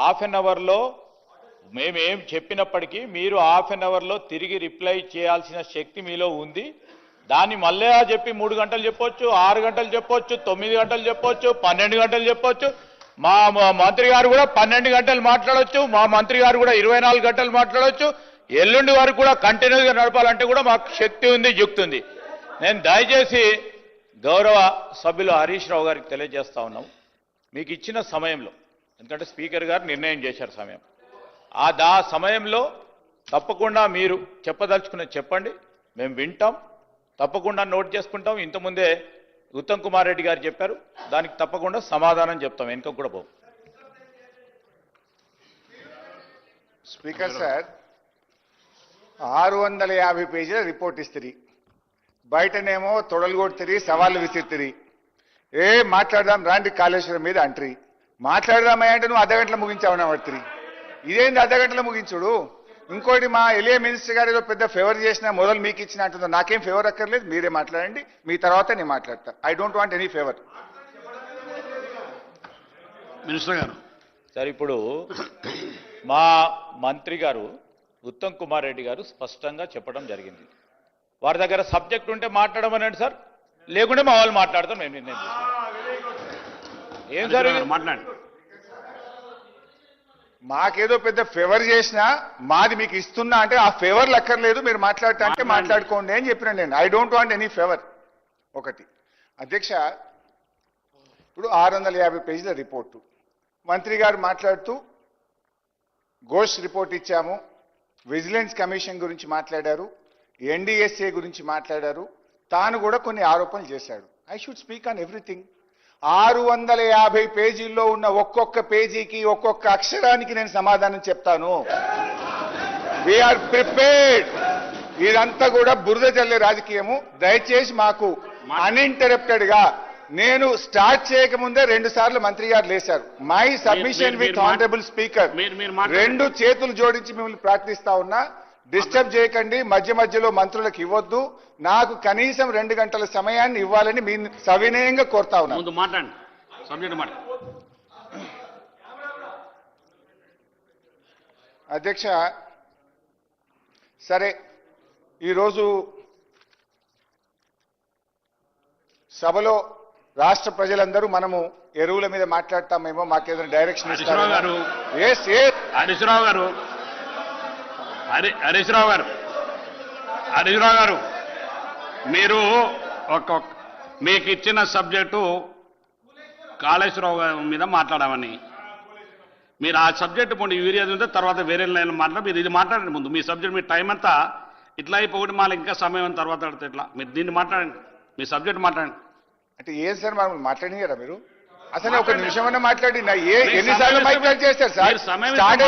Half an అవర్లో మేమేం చెప్పినప్పటికీ మీరు హాఫ్ అన్ అవర్లో తిరిగి రిప్లై చేయాల్సిన శక్తి మీలో ఉంది. దాన్ని మళ్ళీ చెప్పి మూడు గంటలు చెప్పొచ్చు ఆరు గంటలు చెప్పొచ్చు తొమ్మిది గంటలు చెప్పొచ్చు పన్నెండు గంటలు చెప్పొచ్చు. మా మంత్రి గారు కూడా పన్నెండు గంటలు మాట్లాడొచ్చు మా మంత్రి గారు కూడా ఇరవై నాలుగు గంటలు మాట్లాడొచ్చు. ఎల్లుండి వరకు కూడా కంటిన్యూగా నడపాలంటే కూడా మాకు శక్తి ఉంది యుక్తి ఉంది. నేను దయచేసి గౌరవ సభ్యులు హరీష్ రావు గారికి తెలియజేస్తా ఉన్నాం. మీకు ఇచ్చిన సమయంలో ఎందుకంటే స్పీకర్ గారు నిర్ణయం చేశారు సమయం. ఆ దా సమయంలో తప్పకుండా మీరు చెప్పదలుచుకున్న చెప్పండి. మేము వింటాం. తప్పకుండా నోట్ చేసుకుంటాం. ఇంతకుముందే ఉత్తమ్ కుమార్ రెడ్డి గారు చెప్పారు. దానికి తప్పకుండా సమాధానం చెప్తాం. వెనుక కూడా పోం స్పీకర్ సార్ ఆరు వందల యాభై పేజీల రిపోర్ట్ ఇస్తుంది బయటనేమో తొడలు కొడుతుంది సవాళ్ళు విసిరుతుంది ఏ మాట్లాడదాం రాండి కాళేశ్వరం మీద అంట్రీ. మాట్లాడదామా అంటే నువ్వు అర్ధ గంటలో ముగించావని పడుతుంది ఇదేంది అర్ధ గంటలో ముగించుడు? ఇంకోటి మా ఎలియా మినిస్టర్ గారు ఏదో పెద్ద ఫేవర్ చేసినా మొదలు మీకు ఇచ్చిన అంటుందో నాకేం ఫేవర్ అక్కర్లేదు మీరే మాట్లాడండి మీ తర్వాత నేను మాట్లాడతా. I don't want any favour minister గారు. సరే ఇప్పుడు మా మంత్రి గారు ఉత్తమ్ కుమార్ రెడ్డి గారు స్పష్టంగా చెప్పడం జరిగింది. వారి దగ్గర సబ్జెక్ట్ ఉంటే మాట్లాడమనండి సార్. లేకుంటే మా వాళ్ళు మాట్లాడతాం మేము నిర్ణయం ఏం సార్ ఇది? మాట్లాడండి. మాకేదో పెద్ద ఫేవర్ చేసినా మాది మీకు ఇస్తున్నా అంటే ఆ ఫేవర్లు అక్కర్లేదు మీరు మాట్లాడటా అంటే మాట్లాడండి. మాట్లాడుకోండి అని చెప్పిన నేను. I don't want any favour ఒకటి. అధ్యక్ష ఇప్పుడు ఆరు వందల యాభై పేజీల రిపోర్టు. మంత్రి గారు మాట్లాడుతూ ఘోష్ రిపోర్ట్ ఇచ్చాము. విజిలెన్స్ కమిషన్ గురించి మాట్లాడారు. ఎన్డీఎస్ఏ గురించి మాట్లాడారు. తాను కూడా కొన్ని ఆరోపణలు చేశాడు. I should speak on everything ఆరు వందల యాభై పేజీల్లో ఉన్న ఒక్కొక్క పేజీకి ఒక్కొక్క అక్షరానికి నేను సమాధానం చెప్తాను. వీఆర్ ప్రిపేర్డ్ ఇదంతా కూడా బురద చల్లే రాజకీయము. దయచేసి మాకు అన్ఇంటరప్టెడ్గా నేను స్టార్ట్ చేయకముందే రెండు సార్లు మంత్రి గారు లేశారు. My submission with honourable speaker. రెండు చేతులు జోడించి మిమ్మల్ని ప్రార్థిస్తా ఉన్నా డిస్టర్బ్ చేయకండి మధ్య మధ్యలో మంత్రులకు ఇవ్వద్దు. నాకు కనీసం రెండు గంటల సమయాన్ని ఇవ్వాలని మీ సవినయంగా కోరుతా ఉన్నా ముందు మాట్లాడండి. అధ్యక్ష సరే ఈరోజు సభలో రాష్ట్ర ప్రజలందరూ మనము ఎరువుల మీద మాట్లాడతామేమో మాకేదైనా డైరెక్షన్ హరీశ్రావు గారు. ఎస్ ఎస్ గారు హరి హరీశ్రావు గారు. హరీశ్రావు గారు మీరు ఒక మీకు ఇచ్చిన సబ్జెక్టు కాళేశ్వరరావు మీద మాట్లాడమని. మీరు ఆ సబ్జెక్ట్ పోండి యూరియా ఉంటే తర్వాత వేరే లైన్ మాట్లాడి మీరు ఇది మాట్లాడండి ముందు. మీ సబ్జెక్ట్ మీ టైం అంతా ఇట్లా అయిపోయి మళ్ళీ ఇంకా సమయం తర్వాత ఆడితే ఇట్లా. మీరు దీన్ని మాట్లాడండి మీ సబ్జెక్ట్ మాట్లాడండి. అంటే ఏం సార్ మనం మాట్లాడినారా మీరు? అసలు ఒక నిమిషం అన్న మాట్లాడి నా ఏ ఎన్నిసార్లు మైక్ కట్ చేస్తారు సార్? స్టార్ట్.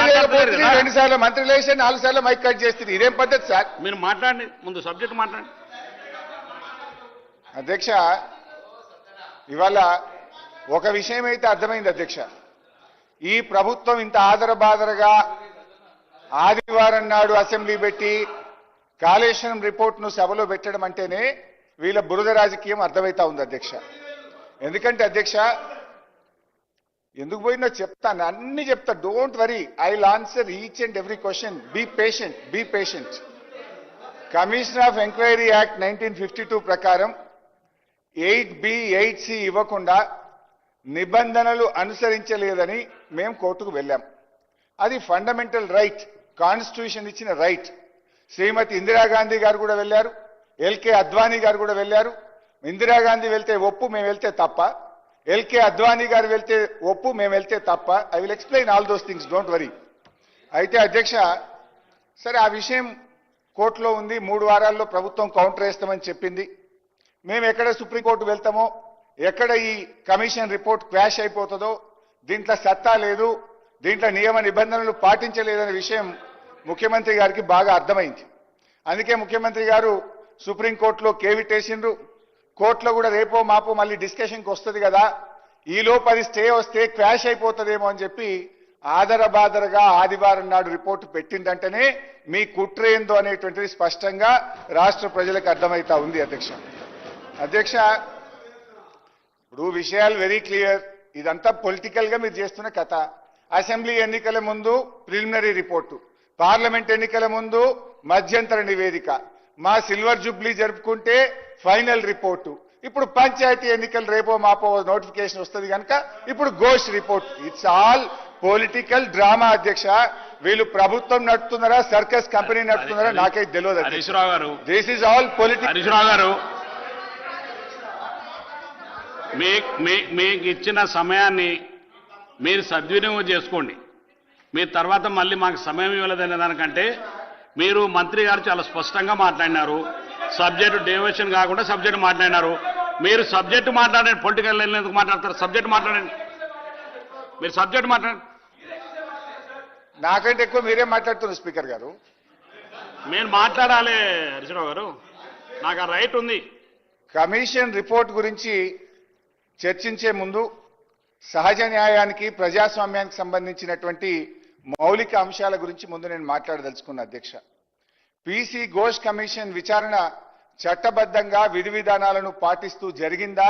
రెండు సార్లు మంత్రి లేచి నాలుగు సార్లు మైక్ కట్ చేస్తుంది ఇదేం పద్ధతి సార్? మీరు మాట్లాడండి. ముందు సబ్జెక్ట్ మాట్లాడండి. అధ్యక్ష ఇవాళ ఒక విషయం అయితే అర్థమైంది అధ్యక్ష. ఈ ప్రభుత్వం ఇంత ఆదరబాదరగా ఆదివారం నాడు అసెంబ్లీ పెట్టి కాళేశ్వరం రిపోర్ట్ను సభలో పెట్టడం అంటేనే వీళ్ళ బురద రాజకీయం అర్థమవుతా ఉంది అధ్యక్ష. ఎందుకంటే అధ్యక్ష ఎందుకు పోయినా చెప్తాను అన్ని చెప్తా. Don't worry I answer each and every question be patient be patient commission of enquiry act nineteen fifty two ప్రకారం ఎయిట్ బి ఎయిట్ సి ఇవ్వకుండా నిబంధనలు అనుసరించలేదని మేము కోర్టుకు వెళ్ళాం. అది ఫండమెంటల్ రైట్ కాన్స్టిట్యూషన్ ఇచ్చిన రైట్ శ్రీమతి ఇందిరాగాంధీ గారు కూడా వెళ్ళారు ఎల్కే అద్వానీ గారు కూడా వెళ్ళారు. ఇందిరాగాంధీ వెళ్తే ఒప్పు మేము వెళ్తే తప్ప ఎల్కే అద్వానీ గారు వెళ్తే ఒప్పు మేము వెళ్తే తప్ప. I will explain all those things don't worry అయితే అధ్యక్ష సరే ఆ విషయం కోర్టులో ఉంది మూడు వారాల్లో ప్రభుత్వం కౌంటర్ వేస్తామని చెప్పింది. మేము ఎక్కడ సుప్రీంకోర్టు వెళ్తామో ఎక్కడ ఈ కమిషన్ రిపోర్ట్ క్వాష్ అయిపోతుందో దీంట్లో సత్తా లేదు దీంట్లో నియమ నిబంధనలు పాటించలేదనే విషయం ముఖ్యమంత్రి గారికి బాగా అర్థమైంది. అందుకే ముఖ్యమంత్రి గారు సుప్రీంకోర్టులో కేవిటేసిండ్రు కోర్టులో కూడా రేపో మాపో మళ్ళీ డిస్కషన్కి వస్తుంది కదా. ఈలోపు అది స్టే వస్తే క్రాష్ అయిపోతుందేమో అని చెప్పి ఆదరబాదరగా ఆదివారం నాడు రిపోర్టు పెట్టిందంటేనే మీ కుట్ర ఏందో అనేటువంటిది స్పష్టంగా రాష్ట్ర ప్రజలకు అర్థమవుతా ఉంది అధ్యక్ష. అధ్యక్ష ఇప్పుడు విషయాలు వెరీ క్లియర్ ఇదంతా పొలిటికల్గా మీరు చేస్తున్న కథ. అసెంబ్లీ ఎన్నికల ముందు ప్రిలిమినరీ రిపోర్టు. పార్లమెంట్ ఎన్నికల ముందు మధ్యంతర నివేదిక. మా సిల్వర్ జూబ్లీ జరుపుకుంటే ఫైనల్ రిపోర్టు. ఇప్పుడు పంచాయతీ ఎన్నికలు రేపో మాపో నోటిఫికేషన్ వస్తుంది కనుక ఇప్పుడు Ghosh report. It's all political drama అధ్యక్ష. వీళ్ళు ప్రభుత్వం నడుపుతున్నారా సర్కస్ కంపెనీ నడుపుతున్నారా నాకైతే తెలియదు దిస్ ఇస్ ఆల్ పొలిటికల్ గారు మీకు ఇచ్చిన సమయాన్ని మీరు సద్వినియోగం చేసుకోండి. మీరు తర్వాత మళ్ళీ మాకు సమయం ఇవ్వలేదనే దానికంటే మీరు మంత్రి గారు చాలా స్పష్టంగా మాట్లాడినారు. సబ్జెక్టు డేవేషన్ కాకుండా సబ్జెక్ట్ మాట్లాడినారు. మీరు సబ్జెక్టు మాట్లాడండి పొలిటికల్ ఎందుకు మాట్లాడతారు? సబ్జెక్ట్ మాట్లాడండి. మీరు సబ్జెక్ట్ మాట్లాడండి. నాకంటే ఎక్కువ మీరే మాట్లాడుతున్నారు స్పీకర్ గారు. నేను మాట్లాడాలి హరీశ్రావు గారు. నాకు ఆ రైట్ ఉంది. కమిషన్ రిపోర్ట్ గురించి చర్చించే ముందు సహజ న్యాయానికి ప్రజాస్వామ్యానికి సంబంధించినటువంటి మౌలిక అంశాల గురించి ముందు నేను మాట్లాడదలుచుకున్న అధ్యక్ష. పీసీ ఘోష్ కమిషన్ విచారణ చట్టబద్ధంగా విధి విధానాలను పాటిస్తూ జరిగిందా?